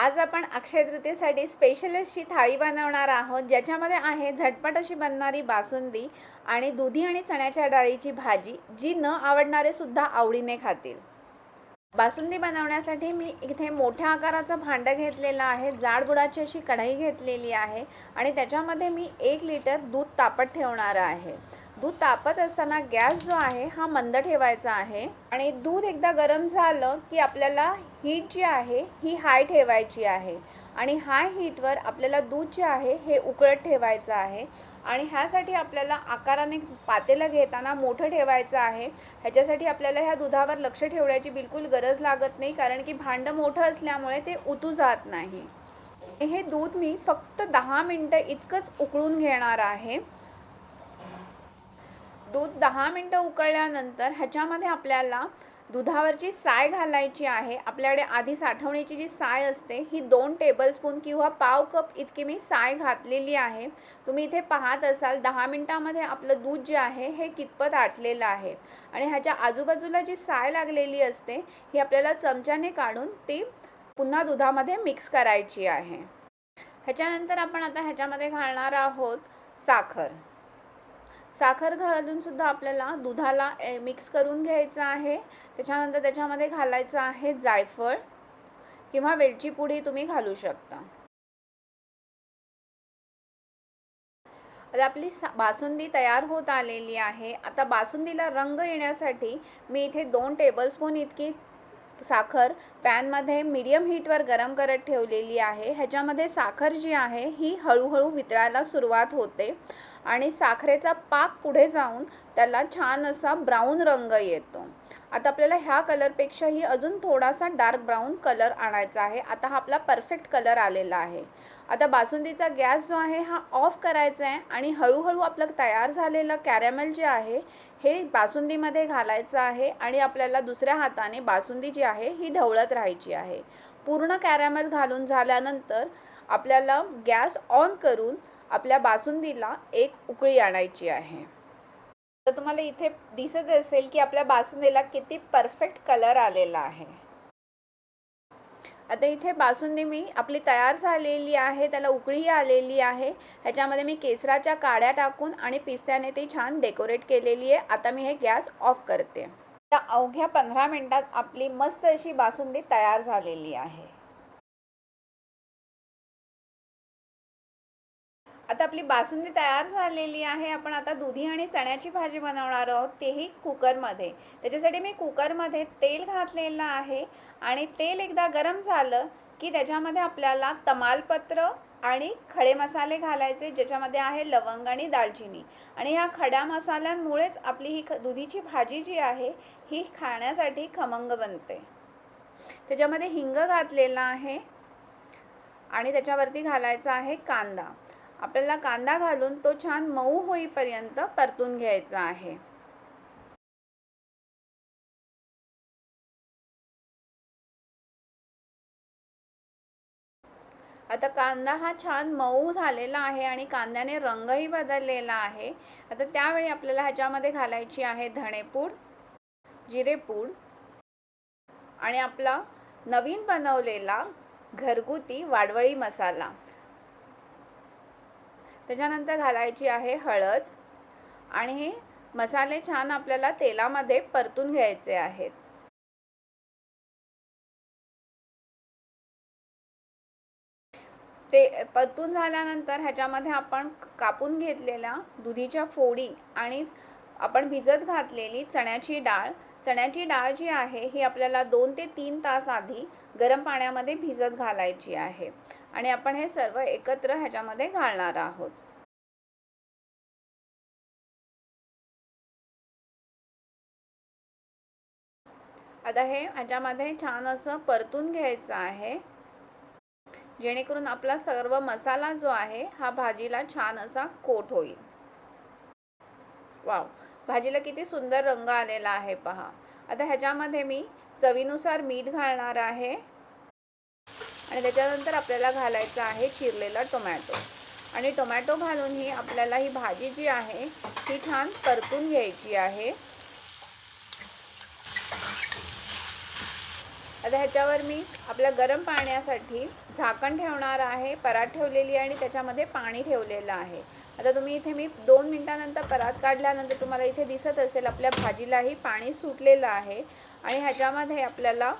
आज आपण अक्षय तृतीयेसाठी स्पेशल अशी थाळी बनवणार आहोत ज्याच्यामध्ये आहे झटपट अशी बनणारी बासुंदी आणि दुधी आणि चण्याच्या डाळीची भाजी जी न आवडणारे सुद्धा आवडीने खातील. बासुंदी बनवण्यासाठी मी इथे मोठ्या आकाराचं भांडं घेतलेलं आहे जाड बुडाची अशी कढई घेतलेली आहे आणि त्याच्यामध्ये मी एक लिटर दूध तापत ठेवणार आहे. दूध तापत असताना गॅस जो आहे हा मंद ठेवायचा आहे. आणि दूध एकदा गरम झालं की आपल्याला हीट जी आहे ही हाय ठेवायची आहे. आणि हाय हीटवर आपल्याला दूध जे आहे हे उकळत ठेवायचं आहे. आणि ह्यासाठी आपल्याला आकाराने पातेलं घेताना मोठं ठेवायचं आहे. ह्याच्यासाठी आपल्याला ह्या दुधावर लक्ष ठेवण्याची बिलकुल गरज लागत नाही कारण की भांडं मोठं असल्यामुळे ते उतू जात नाही. हे दूध मी फक्त दहा मिनटं इतकंच उकळून घेणार आहे. दूध दहा मिनटं उकळल्यानंतर ह्याच्यामध्ये आपल्याला दुधावरची साय घालायची आहे. आपल्याकडे आधी साठवणीची जी साय असते ही दोन टेबलस्पून किंवा पाव कप इतकी मी साय घातलेली आहे. तुम्ही इथे पाहत असाल दहा मिनटामध्ये आपलं दूध जे आहे हे कितपत आटलेलं आहे. आणि ह्याच्या आजूबाजूला जी साय लागलेली असते ही आपल्याला चमच्याने काढून ती पुन्हा दुधामध्ये मिक्स करायची आहे. ह्याच्यानंतर आपण आता ह्याच्यामध्ये घालणार आहोत साखर. साखर घालून सुद्धा आपल्याला दुधाला मिक्स करून घ्यायचं आहे. त्याच्यानंतर त्याच्यामध्ये घालायचं आहे जायफळ किंवा वेलची पुडी तुम्ही घालू शकता. आता आपली सा बासुंदी तयार होत आलेली आहे. आता बासुंदीला रंग येण्यासाठी मी इथे दोन टेबलस्पून इतकी साखर पॅनमध्ये मीडियम हीटवर गरम करत ठेवलेली आहे. ह्याच्यामध्ये साखर जी आहे ही हळूहळू वितळायला सुरुवात होते. आणि साखरेचा पाक पुढे जाऊन त्याला छान असा ब्राऊन रंग येतो. आता आपल्याला ह्या कलरपेक्षाही अजून थोडासा डार्क ब्राऊन कलर आणायचा आहे. आता हा आपला परफेक्ट कलर आलेला आहे. आता बासुंदीचा गॅस जो आहे हा ऑफ करायचा आहे आणि हळूहळू आपलं तयार झालेलं कॅरॅमेल जे आहे हे बासुंदीमध्ये घालायचं आहे आणि आपल्याला दुसऱ्या हाताने बासुंदी जी आहे ही ढवळत राहायची आहे. पूर्ण कॅरॅमेल घालून झाल्यानंतर आपल्याला गॅस ऑन करून आपल्या बासुंदीला एक उकळी आणायची आहे. तर तुम्हाला इथे दिसत असेल की आपल्या बासुंदीला किती परफेक्ट कलर आलेला आहे. आता इथे बासुंदी मी आपली तयार झालेली आहे त्याला उकळी आलेली आहे. ह्याच्यामध्ये मी केसराच्या काड्या टाकून आणि पिस्त्याने ती छान डेकोरेट केलेली आहे. आता मी हे गॅस ऑफ करते. त्या अवघ्या पंधरा मिनटात आपली मस्त अशी बासुंदी तयार झालेली आहे. आता आपली बासुंदी तयार झालेली आहे. आपण आता दुधी आणि चण्याची भाजी बनवणार आहोत. तेही कुकरमध्ये. त्याच्यासाठी मी कुकरमध्ये तेल घातलेलं आहे. आणि तेल एकदा गरम झालं की त्याच्यामध्ये आपल्याला तमालपत्र आणि खडे मसाले घालायचे ज्याच्यामध्ये आहे लवंग आणि दालचिनी. आणि ह्या खड्या मसाल्यांमुळेच आपली ही ख दुधीची भाजी जी आहे ही खाण्यासाठी खमंग बनते. त्याच्यामध्ये हिंग घातलेला आहे. आणि त्याच्यावरती घालायचा आहे कांदा. आपल्याला कांदा घालून तो छान मऊ होईपर्यंत परतून घ्यायचा आहे. आता कांदा हा छान मऊ झालेला आहे आणि कांद्याने रंगही बदललेला आहे. आता त्यावेळी आपल्याला ह्याच्यामध्ये घालायची आहे धणेपूड जिरेपूड आणि आपला नवीन बनवलेला घरगुती वाडवळी मसाला. त्याच्यानंतर घालायची आहे हळद आणि हे मसाले छान आपल्याला तेलामध्ये परतून घ्यायचे आहेत. ते परतून झाल्यानंतर ह्याच्यामध्ये आपण कापून घेतलेल्या दुधीच्या फोडी आणि आपण भिजत घातलेली चण्याची डाळ चण्याची डाळ जी आहे ही आपल्याला दोन ते तीन तास आधी गरम पाण्यामध्ये भिजत घालायची आहे. आणि आपण हे सर्व एकत्र ह्याच्यामध्ये घालणार आहोत. आता हे ह्याच्यामध्ये छान असं परतून घ्यायचं आहे. जेणेकरून आपला सर्व मसाला जो आहे हा भाजीला छान असा कोट होईल. वाव. भाजीला किती सुंदर रंग आलेला आहे पहा. आता ह्याच्यामध्ये मी चवीनुसार मीठ घालणार आहे. आणि त्याच्यानंतर आपल्याला घालायचं आहे चिरलेला टोमॅटो. आणि टोमॅटो घालूनही आपल्याला ही भाजी जी आहे ती छान परतून घ्यायची आहे. आता ह्याच्यावर मी आपल्या गरम पाण्यासाठी झाकण ठेवणार आहे परात ठेवलेली आहे आणि त्याच्यामध्ये पाणी ठेवलेलं आहे. आता तुम्ही इथे मी दोन मिनटानंतर परात काढल्यानंतर तुम्हाला इथे दिसत असेल आपल्या भाजीलाही पाणी सुटलेलं आहे आणि ह्याच्यामध्ये आपल्याला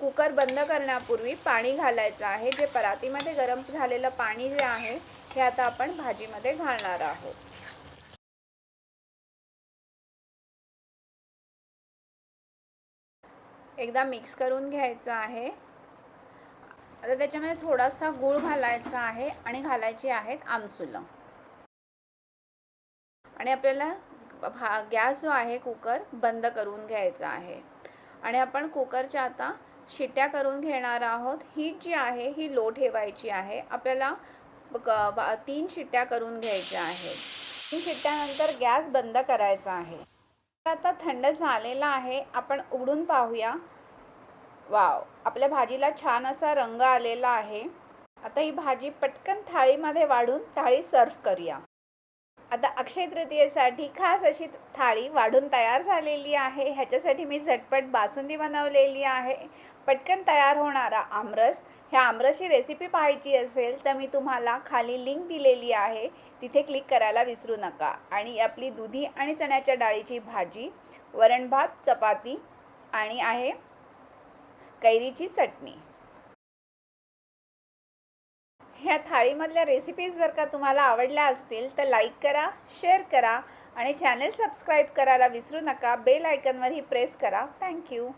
कुकर बंद करण्यापूर्वी पाणी घालायचं आहे. जे परातीमध्ये गरम झालेलं पाणी जे आहे हे आता आपण भाजीमध्ये घालणार आहोत. एकदा मिक्स करून घ्यायचं आहे. आता त्याच्यामध्ये थोडासा गूळ घालायचा आहे आणि घालायची आहेत आमसुलं. आणि आपल्याला भा गॅस जो आहे कुकर बंद करून घ्यायचा आहे. आणि आपण कुकरच्या आता शिट्ट्या करून घेणार आहोत. हीट जी आहे ही लो ठेवायची आहे. आपल्याला तीन शिट्ट्या करून घ्यायच्या आहेत. तीन शिट्ट्यानंतर गॅस बंद करायचा आहे. आता थंड झालेला आहे आपण उघडून पाहूया. वाव आपल्या भाजीला छान असा रंग आलेला आहे. आता ही भाजी पटकन थाळीमध्ये वाढून थाळी सर्व करूया. आता अक्षय तृतीयेसाठी खास अशी थाळी वाढून तयार झालेली आहे. ह्याच्यासाठी मी झटपट बासुंदी बनवलेली आहे. पटकन तयार होणारा आमरस. ह्या आमरसची रेसिपी पाहायची असेल तर मी तुम्हाला खाली लिंक दिलेली आहे. तिथे क्लिक करायला विसरू नका. आणि आपली दुधी आणि चण्याच्या डाळीची भाजी वरण भात चपाती आणि आहे कैरीची चटणी. ह्या थाळीमधल्या रेसिपीज जर का तुम्हाला आवडल्या असतील तर लाईक करा शेअर करा आणि चॅनल सबस्क्राईब करायला विसरू नका. बेल आयकनवरही प्रेस करा. Thank you